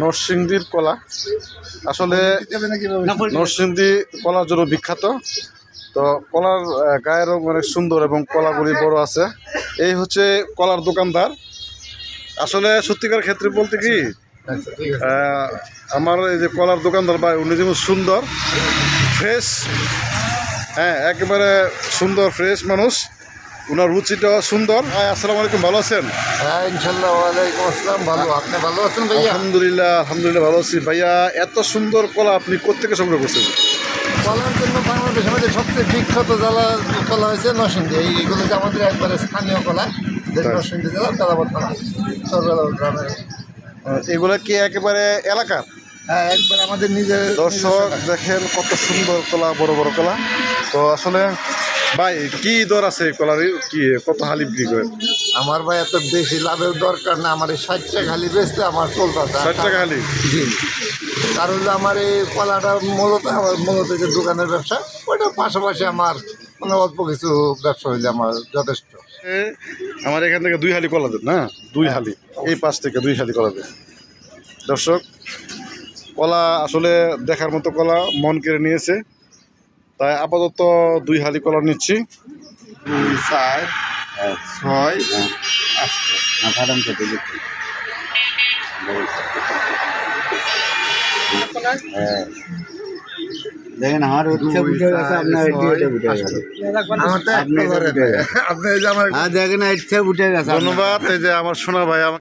নরসিংদীর কলা। আসলে নরসিংদী কলার জন্য বিখ্যাত। তো কলার গায়ের রং অনেক সুন্দর এবং কলাগুলি বড় আছে। এই হচ্ছে কলার দোকানদার। আসলে সত্যিকার ক্ষেত্রে বলতে কি আমার এই যে কলার দোকানদার ভাই, উনি যেমন সুন্দর ফ্রেশ হ্যাঁ একেবারে সুন্দর ফ্রেশ মানুষ। ওনার রুচিটাও সুন্দর। হ্যাঁ আসসালামু আলাইকুম ভালো আছেন? হ্যাঁ ইনশাল্লাহ ওয়ালাইকুম আসসালাম ভালো। আপনি ভালো আছেন ভাইয়া? আলহামদুলিল্লাহ আলহামদুলিল্লাহ ভালো আছি। ভাইয়া এত সুন্দর কলা আপনি কোথেকে সংগ্রহ করছেন? কলার জন্য বাংলাদেশের মধ্যে সবচেয়ে বিখ্যাত জেলা কলা হয়েছে নরসিংদী। এই এগুলো যে আমাদের একবারে স্থানীয় কলা যে নরসিংদী জেলা থানা সরবেলা গ্রামের। এগুলা কি একেবারে এলাকার? হ্যাঁ একবার আমাদের নিজের দর্শক দেখেন কত সুন্দর কলা বড় বড় কলা। তো আসলে ভাই কি দর আছে এই কলার? কি কত হালি বিক্রি করে? আমার ভাই এত বেশি লাভের দরকার না আমার এই ষাট টাকা খালি বেচতে আমার চলতেছে। ষাট টাকা হালি? জি। কারণ হলো আমার এই কলাটা মূলত আমার মূলত যে দোকানের ব্যবসা ওইটার পাশাপাশি আমার মানে অল্প কিছু ব্যবসা হইলে আমার যথেষ্ট। আমার এখান থেকে দুই হালি কলা দেন না? দুই হালি। এই পাশ থেকে দুই হালি কলা দেন। দর্শক কলা আসলে দেখার মতো কলা মন কেড়ে নিয়েছে। তাই আপাতত দুই হালি কলা নিচ্ছি। চার ছয় দেখেন আমার গেছে আপনার এটি এটা উঠে গেছে। আমার এর। উঠে গেছে। আপনি এই যে আমার হ্যাঁ দেখেন ইচ্ছে উঠে গেছে ধন্যবাদ এই যে আমার সোনা ভাই